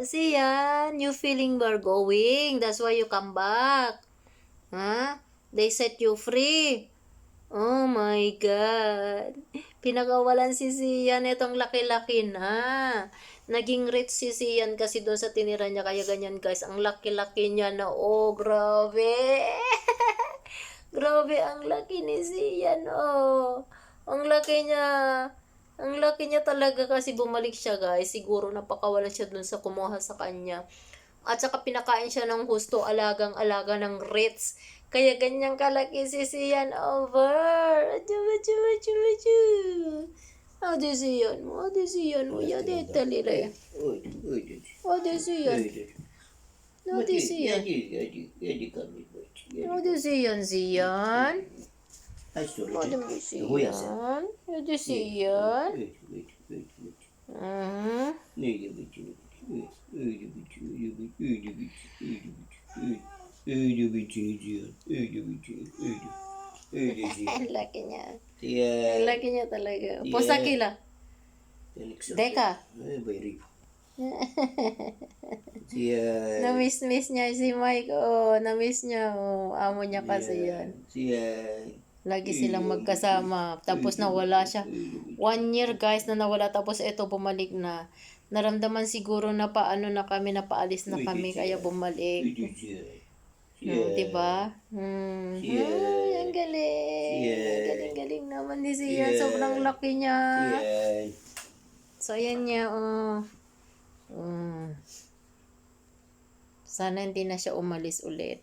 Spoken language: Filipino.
Sian, you feeling we're going. That's why you come back. Huh? They set you free. Oh my God. Pinakawalan si Sian. Itong laki-laki na. Naging rich si Sian kasi doon sa tinira niya. Kaya ganyan guys. Ang laki-laki niya na. Oh, grabe. grabe ang laki ni Sian. Oh. Ang laki niya. Ang laki niya talaga kasi bumalik siya guys. Siguro napakawalan siya dun sa kumuha sa kanya. At saka pinakain siya ng husto, alagang-alaga ng Ritz. Kaya ganyang kalaki si Sian over. Achu, achu, achu, achu. Ade Sian mo, ade Sian mo. Yade talire. Öyle, öyle. Ade Sian. Ade Sian. Hadi, hadi, hadi. Hadi. Sian, Sian. Hadi ayo di Hadi ayo, Öyle bit, ayo di Hı. ayo, bit, öyle ayo di bit, ayo, bit, öyle ayo di bit. ayo, bit diyor. ayo di öyle. ayo, diyor. Lakinya. ayo di talaga. ayo, Deka. Eh, ayo di Na-miss-miss niya si Mike. Oh, na-miss niya. Oh, amo niya kasi yeah. yun. ayo Lagi silang magkasama. Tapos nawala siya. One year guys na nawala. Tapos ito bumalik na. Naramdaman siguro na paano na kami, na paalis na kami. Kaya bumalik. Diğer. Hmm, diba? Hmm. Yeah. Ay, ang galing. Yeah. Ang galing-galing naman ni Sian. Yeah. Sobrang laki niya. Diğer. So, ayan niya. Oh. Mm. Sana hindi na siya umalis ulit.